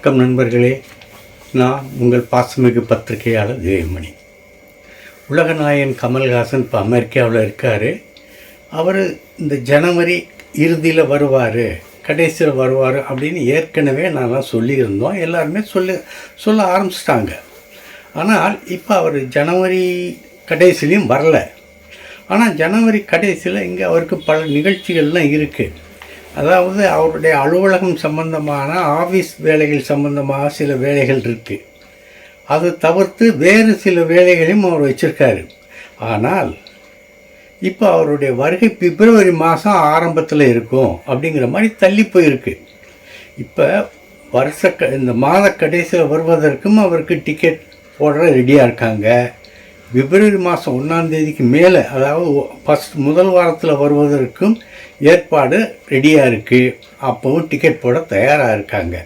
வணக்கம் நண்பர்களே. நான் உங்கள் பாசமிகு பத்திரிகையாளர் தேவமணி உலகநாயகன் கமல்ஹாசன் இப்போ அமெரிக்காவில் இருக்கார். அவர் இந்த ஜனவரி இறுதியில் வருவார் கடைசியில் வருவார் அப்படின்னு ஏற்கனவே நான்லாம் சொல்லியிருந்தோம். எல்லாருமே சொல்லி சொல்ல ஆரம்பிச்சிட்டாங்க. ஆனால் இப்போ அவர் ஜனவரி கடைசிலையும் வரலை. ஆனால் ஜனவரி கடைசியில் இங்கே அவருக்கு பல நிகழ்ச்சிகள்லாம் இருக்குது அதாவது அவருடைய அலுவலகம் சம்பந்தமான ஆஃபீஸ் வேலைகள் சம்பந்தமாக சில வேலைகள் இருக்குது அது தவிர்த்து வேறு சில வேலைகளையும் அவர் வச்சுருக்காரு. ஆனால் இப்போ அவருடைய வருகை பிப்ரவரி மாதம் ஆரம்பத்தில் இருக்கும் அப்படிங்கிற மாதிரி தள்ளி போயிருக்கு. இப்போ வருஷ க இந்த மாத கடைசியில் வருவதற்கும் அவருக்கு டிக்கெட் போடுற ரெடியாக இருக்காங்க. பிப்ரவரி மாதம் ஒன்றாந்தேதிக்கு மேலே அதாவது ஃபஸ்ட் முதல் வாரத்தில் வருவதற்கும் ஏற்பாடு ரெடியாக இருக்குது அப்போவும் டிக்கெட் போட தயாராக இருக்காங்க.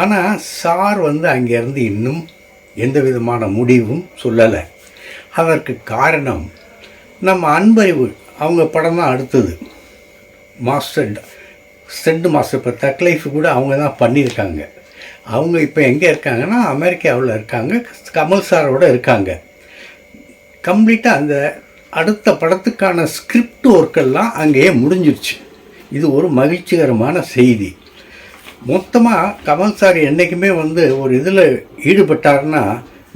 ஆனால் சார் வந்து அங்கேருந்து இன்னும் எந்த விதமான முடிவும் சொல்லலை. அதற்கு காரணம் நம்ம அன்பறிவு அவங்க படம் தான் அடுத்தது. மாஸ்டர் ஸ்டெண்ட் மாஸ்டர் இப்போ தக் லைஃப் கூட அவங்க தான் பண்ணியிருக்காங்க. அவங்க இப்போ எங்கே இருக்காங்கன்னா அமெரிக்காவில் இருக்காங்க. கமல் சாரோட இருக்காங்க. கம்ப்ளீட்டாக அந்த அடுத்த படத்துக்கான ஸ்கிரிப்ட் ஒர்க்கெல்லாம் அங்கேயே முடிஞ்சிருச்சு. இது ஒரு மகிழ்ச்சிகரமான செய்தி. மொத்தமாக கமல் சார் என்றைக்குமே வந்து ஒரு இதில் ஈடுபட்டார்னா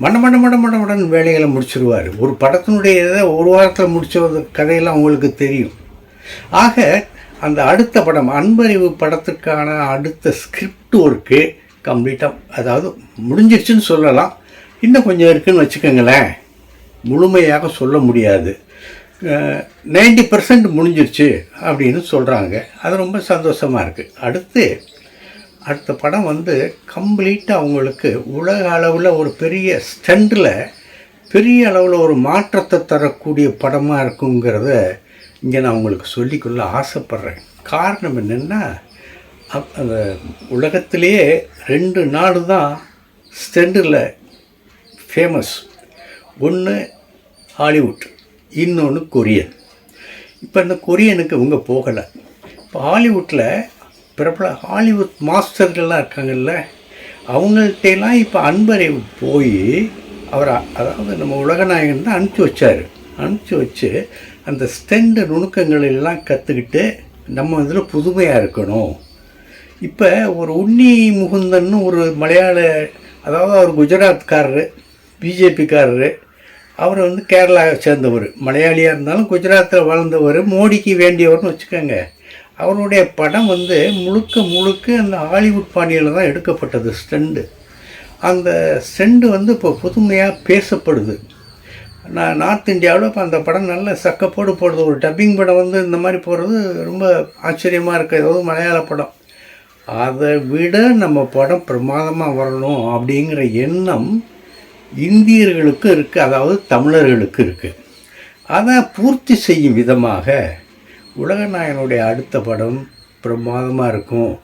மட மட மட மடமுடன் வேலைகளை முடிச்சிருவார். ஒரு படத்தினுடைய இதை ஒரு வாரத்தில் முடித்த கதையெல்லாம் உங்களுக்கு தெரியும். ஆக அந்த அடுத்த படம் அன்பறிவு படத்துக்கான அடுத்த ஸ்கிரிப்ட் ஒர்க்கு கம்ப்ளீட்டாக அதாவது முடிஞ்சிருச்சுன்னு சொல்லலாம். இன்னும் கொஞ்சம் இருக்குன்னு வச்சுக்கோங்களேன். முழுமையாக சொல்ல முடியாது. நைன்டி பர்சன்ட் முடிஞ்சிருச்சு அப்படின்னு சொல்கிறாங்க அது ரொம்ப சந்தோஷமாக இருக்குது அடுத்து அடுத்த படம் வந்து கம்ப்ளீட்டாக அவங்களுக்கு உலக அளவில் ஒரு பெரிய ஸ்டண்டில் பெரிய அளவில் ஒரு மாற்றத்தை தரக்கூடிய படமாக இருக்குங்கிறத இங்கே நான் உங்களுக்கு சொல்லிக்கொள்ள ஆசைப்பட்றேன். காரணம் என்னென்னா அந்த உலகத்திலேயே ரெண்டு நாடு தான் ஸ்டெண்டில் ஃபேமஸ் ஒன்று ஹாலிவுட் இன்னொன்று கொரியன் இப்போ இந்த கொரியனுக்கு இவங்க போகலை. இப்போ ஹாலிவுட்டில் பிரபல ஹாலிவுட் மாஸ்டர்கள்லாம் இருக்காங்கல்ல அவங்கள்ட்டெல்லாம் இப்போ அன்பரை போய் அவர் அதாவது நம்ம உலகநாயகன் தான் அனுப்பிச்சி வச்சார். அனுப்பிச்சி வச்சு அந்த ஸ்டெண்டு நுணுக்கங்களெல்லாம் கற்றுக்கிட்டு நம்ம இதில் புதுமையாக இருக்கணும். இப்போ ஒரு உன்னி முகுந்தன்னு ஒரு மலையாள அதாவது அவர் குஜராத்காரரு பிஜேபிக்காரரு அவர் வந்து கேரளாவை சேர்ந்தவர். மலையாளியாக இருந்தாலும் குஜராத்தில் வாழ்ந்தவர் மோடிக்கு வேண்டியவர்னு வச்சுக்கோங்க. அவருடைய படம் வந்து முழுக்க முழுக்க அந்த ஹாலிவுட் பாணியில் தான் எடுக்கப்பட்டது ஸ்டெண்டு. அந்த ஸ்டெண்டு வந்து இப்போ புதுமையாக பேசப்படுது. நான் நார்த் இந்தியாவில் இப்போ அந்த படம் நல்ல சக்கப்போடு போடுது. ஒரு டப்பிங் படம் வந்து இந்த மாதிரி போடுறது ரொம்ப ஆச்சரியமாக இருக்குது ஏதாவது மலையாள படம். அதை விட நம்ம படம் பிரமாதமாக வரணும் அப்படிங்கிற எண்ணம் இந்தியர்களுக்கு இருக்குது அதாவது தமிழர்களுக்கு இருக்குது அதை பூர்த்தி செய்யும் விதமாக உலகநாயகனுடைய அடுத்த படம் பிரமாதமாக இருக்கும்.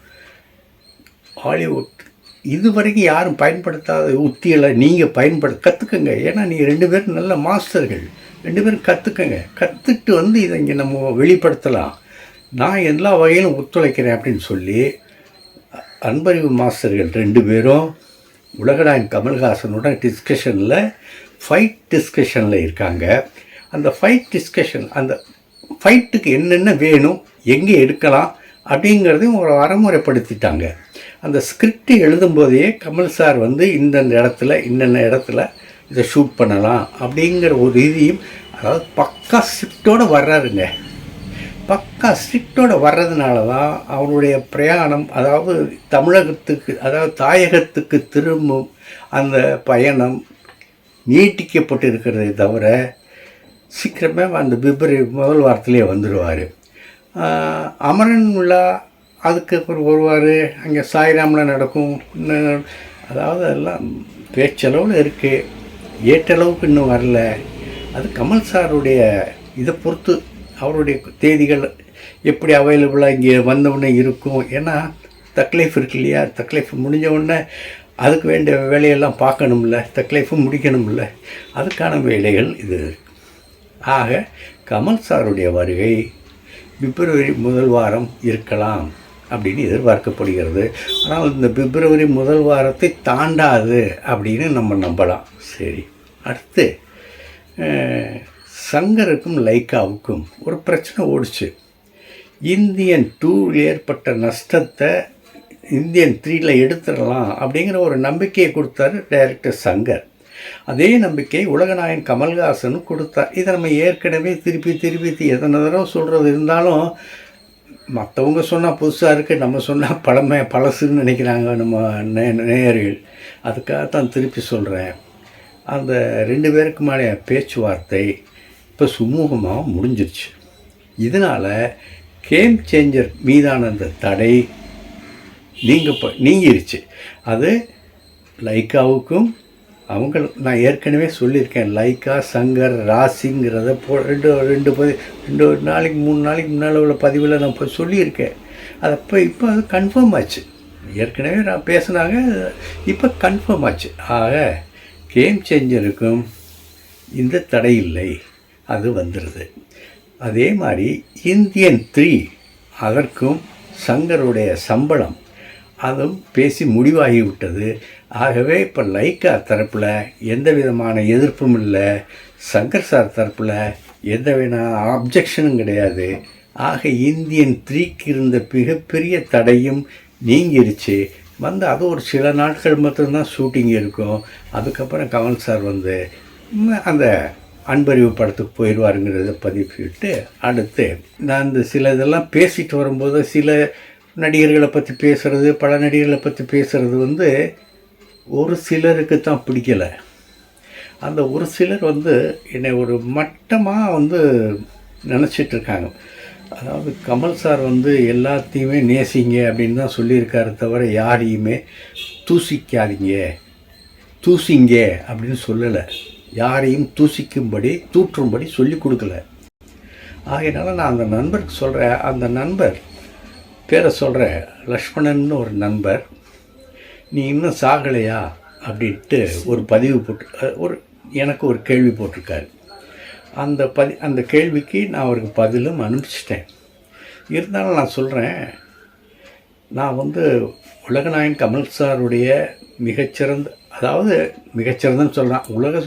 ஹாலிவுட். இது வரைக்கும் யாரும் பயன்படுத்தாத உத்திகளை நீங்கள் பயன்படு கற்றுக்கங்க ஏன்னா நீங்கள் ரெண்டு பேரும் நல்ல மாஸ்டர்கள். ரெண்டு பேரும் கற்றுக்கங்க கற்றுட்டு வந்து இதை இங்கே நம்ம வெளிப்படுத்தலாம். நான் எல்லா வகையிலும் ஒத்துழைக்கிறேன் அப்படின்னு சொல்லி அன்பறிவு மாஸ்டர்கள் ரெண்டு பேரும் உலகநாயன் கமல்ஹாசனோட டிஸ்கஷனில் ஃபைட் டிஸ்கஷனில் இருக்காங்க. அந்த ஃபைட் டிஸ்கஷன் அந்த ஃபைட்டுக்கு என்னென்ன வேணும் எங்கே எடுக்கலாம் அப்படிங்கிறதையும் ஒரு வரமுறைப்படுத்திட்டாங்க அந்த ஸ்கிரிப்ட் எழுதும்போதே கமல் சார் வந்து இந்தந்த இடத்துல இன்னென்ன இடத்துல இதை ஷூட் பண்ணலாம் அப்படிங்கிற ஒரு இதையும் அதாவது பக்கா ஸ்கிரிப்டோடு வர்றாருங்க. பக்கா ஸ்ட்ரிக்டோடு வர்றதுனால தான் அவருடைய பிரயாணம் அதாவது தமிழகத்துக்கு அதாவது தாயகத்துக்கு திரும்பும் அந்த பயணம் நீட்டிக்கப்பட்டு இருக்கிறதே தவிர சீக்கிரமே அந்த பிப்ரவரி முதல் வாரத்திலே வந்துடுவார் அமரன் விழா அதுக்கு அப்புறம் வருவார். அங்கே சாய்ராமில் நடக்கும். இன்னும் அதாவது எல்லாம் பேச்சளவில் இருக்குது ஏற்றளவுக்கு இன்னும் வரல. அது கமல் சாருடைய இதை பொறுத்து அவருடைய தேதிகள் எப்படி அவைலபிளாக இங்கே வந்தவுடனே இருக்கும்? ஏன்னா தக்லைஃப் இருக்கு இல்லையா? தக்லைஃப் முடிஞ்ச உடனே அதுக்கு வேண்டிய வேலையெல்லாம் பார்க்கணும்ல. தக்லைஃபும் முடிக்கணும்ல. அதுக்கான வேலைகள் இது. ஆக கமல் சாருடைய வருகை பிப்ரவரி முதல் வாரம் இருக்கலாம் அப்படின்னு எதிர்பார்க்கப்படுகிறது. ஆனால் இந்த பிப்ரவரி முதல் வாரத்தை தாண்டாது அப்படின்னு நம்ம நம்பலாம். சரி. அடுத்து சங்கருக்கும் லைக்காவுக்கும் ஒரு பிரச்சனை ஓடிச்சு. இந்தியன் டூவில் ஏற்பட்ட நஷ்டத்தை இந்தியன் த்ரீயில் எடுத்துடலாம் அப்படிங்கிற ஒரு நம்பிக்கையை கொடுத்தாரு டைரக்டர் சங்கர். அதே நம்பிக்கை உலகநாயன் கமல்ஹாசனும் கொடுத்தார். இதை நம்ம ஏற்கனவே திருப்பி திருப்பி தி- எத்தனை தடவை சொல்கிறது இருந்தாலும் மற்றவங்க சொன்னால் புதுசாக இருக்குது நம்ம சொன்னால் பழமை பழசுன்னு நினைக்கிறாங்க நம்ம நே நேயர்கள். அதுக்காக தான் திருப்பி சொல்கிறேன் அந்த ரெண்டு பேருக்குமான பேச்சுவார்த்தை இப்போ சுமூகமாக முடிஞ்சிருச்சு. இதனால் கேம் சேஞ்சர் மீதான அந்த தடை நீங்க நீங்கிருச்சு. அது லைக்காவுக்கும் அவங்க நான் ஏற்கனவே சொல்லியிருக்கேன். லைக்கா சங்கர் ராசிங்கிறத போ ரெண்டு ரெண்டு பதி ரெண்டு நாளைக்கு மூணு நாளைக்கு முன்னால் உள்ள பதிவில் நான் இப்போ சொல்லியிருக்கேன். அது அப்போ இப்போ அது கன்ஃபார்ம் ஆச்சு. ஏற்கனவே நான் பேசினாங்க இப்போ கன்ஃபார்ம் ஆச்சு. ஆக கேம் சேஞ்சருக்கும் இந்த தடை இல்லை. அது வந்துடுது அதே மாதிரி இந்தியன் த்ரீ அதற்கும் சங்கருடைய சம்பளம் அதுவும் பேசி முடிவாகி விட்டது. ஆகவே இப்போ லைக்கா தரப்பில் எந்த விதமான எதிர்ப்பும் இல்லை. சங்கர் சார் தரப்பில் எந்த வித ஆப்ஜெக்ஷனும் கிடையாது. ஆக இந்தியன் த்ரீக்கு இருந்த மிகப்பெரிய தடையும் நீங்கிருச்சு. வந்து அது ஒரு சில நாட்கள் மட்டும்தான் ஷூட்டிங் இருக்கும். அதுக்கப்புறம் கமல் சார் வந்து அந்த அன்பறிவு படத்துக்கு போயிடுவாருங்கிறத பதிவிட்டு அடுத்து நான் இந்த சில இதெல்லாம் பேசிட்டு வரும்போது சில நடிகர்களை பற்றி பேசுகிறது பல நடிகர்களை பற்றி பேசுகிறது வந்து ஒரு சிலருக்கு தான் பிடிக்கலை. அந்த ஒரு சிலர் வந்து என்னை ஒரு மட்டமாக வந்து நினச்சிட்டு இருக்காங்க அதாவது கமல் சார் வந்து எல்லாத்தையுமே நேசிங்க அப்படின்னு தான் சொல்லியிருக்காரு தவிர யாரையுமே தூசிக்காதீங்க தூசிங்க அப்படின்னு சொல்லலை. யாரையும் தூசிக்கும்படி தூற்றும்படி சொல்லி கொடுக்கல. ஆகையினால நான் அந்த நண்பருக்கு சொல்கிறேன் அந்த நண்பர் பேரை சொல்கிறேன் லக்ஷ்மணன் ஒரு நண்பர் நீ இன்னும் சாகலையா? அப்படின்ட்டு ஒரு பதிவு போட்டு ஒரு எனக்கு ஒரு கேள்வி போட்டிருக்காரு. அந்த பதி அந்த கேள்விக்கு நான் அவருக்கு பதிலும் அனுப்பிச்சிட்டேன். இருந்தாலும் நான் சொல்கிறேன் நான் வந்து உலகநாயகன் கமல் சாருடைய மிகச்சிறந்த அதாவது மிகச்சிறந்தன்னு சொல்கிறான் உலக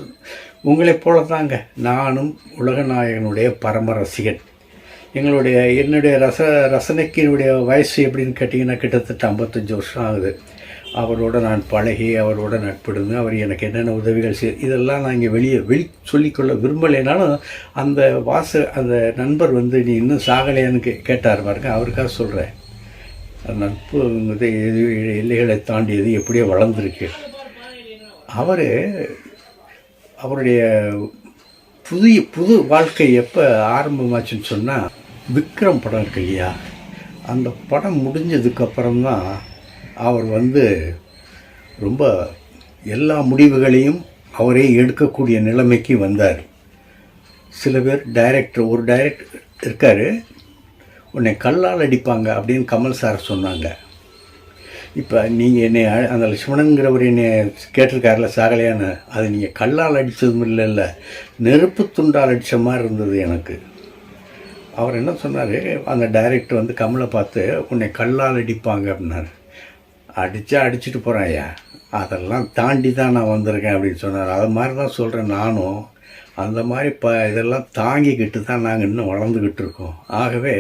உங்களைப் போல தாங்க நானும் உலகநாயகனுடைய பரம ரசிகன். எங்களுடைய என்னுடைய ரச ரசனைக்கினுடைய வயசு எப்படின்னு கேட்டிங்கன்னா கிட்டத்தட்ட ஐம்பத்தஞ்சு வருஷம் ஆகுது. அவரோட நான் பழகி அவரோட நட்பிடுந்து அவர் எனக்கு என்னென்ன உதவிகள் செய் இதெல்லாம் நான் இங்கே வெளியே வெளி சொல்லிக்கொள்ள விரும்பலைனாலும் அந்த வாச அந்த நண்பர் வந்து நீ இன்னும் சாகலையான்னு கே கேட்டார் பாருங்க. அவருக்காக சொல்கிறேன் நட்புங்கிறது எது எல்லைகளை தாண்டியது எப்படியோ வளர்ந்துருக்கு. அவர் அவருடைய புதிய புது வாழ்க்கை எப்போ ஆரம்பமாச்சுன்னு சொன்னால் விக்ரம் படம் இருக்கு இல்லையா? அந்த படம் முடிஞ்சதுக்கப்புறம் தான் அவர் வந்து ரொம்ப எல்லா முடிவுகளையும் அவரே எடுக்கக்கூடிய நிலைமைக்கு வந்தார். சில பேர் டைரக்டர் ஒரு டைரக்டர் இருக்கார் உன்னை கல்லால் அடிப்பாங்க அப்படின்னு கமல் சார் சொன்னாங்க. இப்போ நீங்கள் என்னை அ- அந்த லட்சுமணங்கிறவர் என்னை கேட்டிருக்காருல சாகலையான்னு அது நீங்கள் கல்லால் அடித்ததும் இல்லைல்ல நெருப்பு துண்டால் அடித்த மாதிரி இருந்தது எனக்கு. அவர் என்ன சொன்னார் அந்த டைரக்டர் வந்து கமலை பார்த்து உன்னை கல்லால் அடிப்பாங்க அப்படின்னாரு. அடித்தா அடிச்சுட்டு போகிறேன் ஐயா. அதெல்லாம் தாண்டி தான் நான் வந்திருக்கேன் அப்படின்னு சொன்னார். அது மாதிரி தான் சொல்கிறேன் நானும். அந்த மாதிரி ப இதெல்லாம் தாங்கிக்கிட்டு தான் நாங்கள் இன்னும் வளர்ந்துக்கிட்டு இருக்கோம். ஆகவே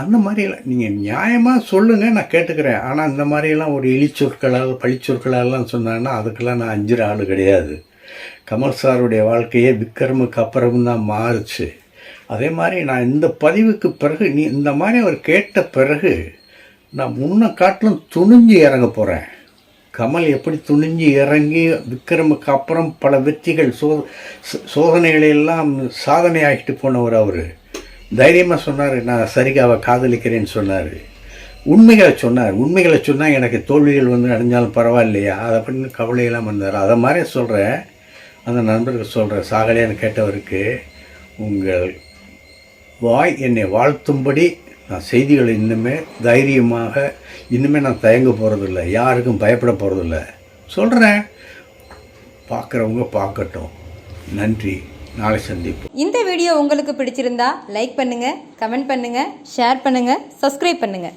அந்த மாதிரியெல்லாம் நீங்கள் நியாயமாக சொல்லுங்கள் நான் கேட்டுக்கிறேன். ஆனால் இந்த மாதிரியெல்லாம் ஒரு இழிச்சொற்களால் பழிச்சொற்களாலாம் சொன்னாங்கன்னா அதுக்கெல்லாம் நான் அஞ்சுற ஆள் கிடையாது. கமல் சாருடைய வாழ்க்கையே விக்ரமுக்கு அப்புறம் தான் மாறுச்சு. அதே மாதிரி நான் இந்த பதிவுக்கு பிறகு நீ இந்த மாதிரி அவர் கேட்ட பிறகு நான் முன்ன காட்டிலும் துணிஞ்சு இறங்க போகிறேன் கமல் எப்படி துணிஞ்சு இறங்கி விக்ரமுக்கு அப்புறம் பல வெற்றிகள் சோ ச- சோதனைகளை எல்லாம் சாதனை ஆகிட்டு போனவர் அவர். தைரியமாக சொன்னார் நான் சரிகாவை காதலிக்கிறேன்னு சொன்னார். உண்மைகளை சொன்னார். உண்மைகளை சொன்னால் எனக்கு தோல்விகள் வந்து அடைஞ்சாலும் பரவாயில்லையா? அதை அப்படின்னு கவலையெல்லாம் வந்தார். அதை மாதிரி சொல்கிறேன் அந்த நண்பருக்கு சொல்கிறேன் சாகலையான்னு கேட்டவருக்கு உங்கள் வாய் என்னை வாழ்த்தும்படி நான் செய்திகளை இன்னுமே தைரியமாக இன்னுமே நான் தயங்க போகிறதில்ல யாருக்கும் பயப்பட போகிறதில்ல சொல்கிறேன் பார்க்குறவங்க பார்க்கட்டும். நன்றி. நாளை சந்திப்போம். இந்த வீடியோ உங்களுக்கு பிடிச்சிருந்தா லைக் பண்ணுங்கள் கமெண்ட் பண்ணுங்கள் ஷேர் பண்ணுங்கள் சப்ஸ்கிரைப் பண்ணுங்கள்